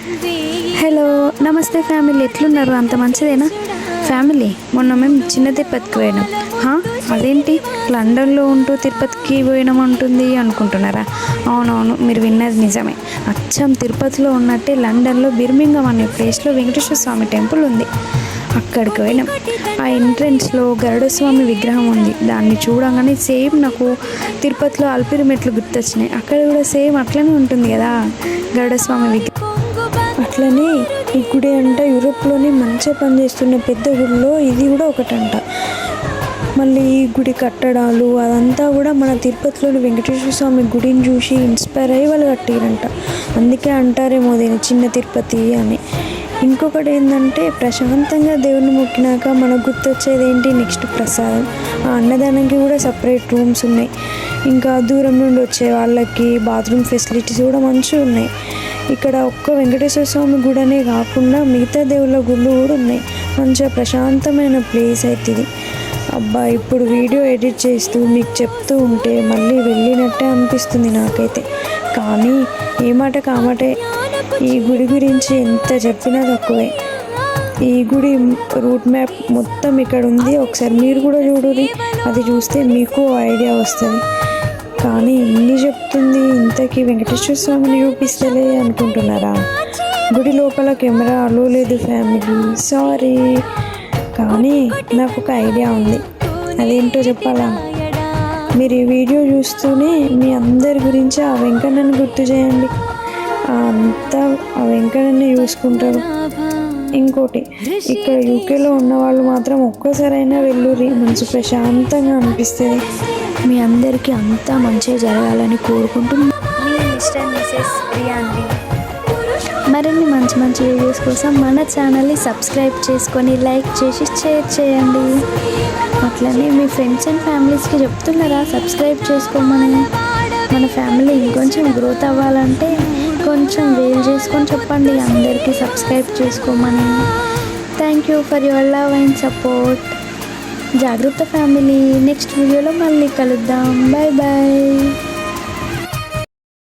Hello నమస్తే family. ఎట్లున్నారు? అంత మంచిదేనా? ఫ్యామిలీ మొన్న మేము చిన్న తిరుపతికి పోయినాం. హా, అదేంటి? లండన్లో ఉంటూ తిరుపతికి పోయినాం ఉంటుంది అనుకుంటున్నారా? అవునవును మీరు విన్నది నిజమే. అచ్చం తిరుపతిలో ఉన్నట్టే లండన్లో బిర్మింగం అనే ప్లేస్లో వెంకటేశ్వర స్వామి టెంపుల్ ఉంది. అక్కడికి పోయినాం. ఆ ఎంట్రన్స్లో గరుడ స్వామి విగ్రహం ఉంది. దాన్ని చూడగానే సేమ్ నాకు తిరుపతిలో అల్పిరి మెట్లు గుర్తొచ్చినాయి. అక్కడ కూడా సేమ్ అట్లనే ఉంటుంది కదా గరుడ స్వామి విగ్రహం అట్లనే ఈ గుడి అంట యూరోప్లోనే మంచిగా పనిచేస్తున్న పెద్ద గుడిలో ఇది కూడా ఒకటంట. మళ్ళీ ఈ గుడి కట్టడాలు అదంతా కూడా మన తిరుపతిలోని వెంకటేశ్వర స్వామి గుడిని చూసి ఇన్స్పైర్ అయ్యి వాళ్ళు కట్టారంట. అందుకే అంటారేమో దీని చిన్న తిరుపతి అని. ఇంకొకటి ఏంటంటే ప్రశాంతంగా దేవుని మొక్కినాక మనకు గుర్తొచ్చేది ఏంటి? నెక్స్ట్ ప్రసాదం. ఆ అన్నదానానికి కూడా సపరేట్ రూమ్స్ ఉన్నాయి. ఇంకా దూరం నుండి వచ్చే వాళ్ళకి బాత్రూమ్ ఫెసిలిటీస్ కూడా మంచిగా ఉన్నాయి. ఇక్కడ ఒక్క వెంకటేశ్వర స్వామి గుడనే కాకుండా మిగతా దేవుళ్ళ గుళ్ళు కూడా ఉన్నాయి. మంచిగా ప్రశాంతమైన ప్లేస్ అయితే ఇది. అబ్బా ఇప్పుడు వీడియో ఎడిట్ చేస్తూ మీకు చెప్తూ ఉంటే మళ్ళీ వెళ్ళినట్టే అనిపిస్తుంది నాకైతే. కానీ ఏ మాట కామాటే ఈ గుడి గురించి ఎంత చెప్పినా తక్కువే. ఈ గుడి రూట్ మ్యాప్ మొత్తం ఇక్కడ ఉంది. ఒకసారి మీరు కూడా చూడురి అది చూస్తే మీకు ఐడియా వస్తుంది. కానీ ఇన్ని చెప్తుంది ఇంతకీ వెంకటేశ్వర స్వామిని చూపిస్తలే అనుకుంటున్నారా? గుడి లోపల కెమెరా అలో లేదు ఫ్యామిలీ. సారీ. కానీ నాకు ఒక ఐడియా ఉంది. అదేంటో చెప్పాలా? మీరు ఈ వీడియో చూస్తూనే మీ అందరి గురించి ఆ వెంకన్నను గుర్తు చేయండి. అంతా ఆ వెంకన్నని చూసుకుంటారు. ఇంకోటి ఇక్కడ యూకేలో ఉన్న వాళ్ళు మాత్రం ఒక్కసారైనా వెళ్ళురి మంచి ప్రశాంతంగా అనిపిస్తుంది. మీ అందరికీ అంతా మంచిగా జరగాలని కోరుకుంటూ మీ మిస్టర్ మిసెస్ ప్రియాండి మరిన్ని మంచి మంచి వీడియోస్ కోసం మన ఛానల్ని సబ్స్క్రైబ్ చేసుకొని లైక్ చేసి షేర్ చేయండి. అట్లనే మీ ఫ్రెండ్స్ అండ్ ఫ్యామిలీస్కి చెప్తున్నారా? సబ్స్క్రైబ్ చేసుకోమని. మన ఫ్యామిలీ ఇంకొంచెం గ్రోత్ అవ్వాలంటే కొంచెం వేలు చేసుకొని చెప్పండి అందరికీ సబ్స్క్రైబ్ చేసుకోమని. Thank you for your love and support జాగ్రత్త ఫ్యామిలీ నెక్స్ట్ వీడియోలో మళ్ళీ కలుద్దాం. Bye bye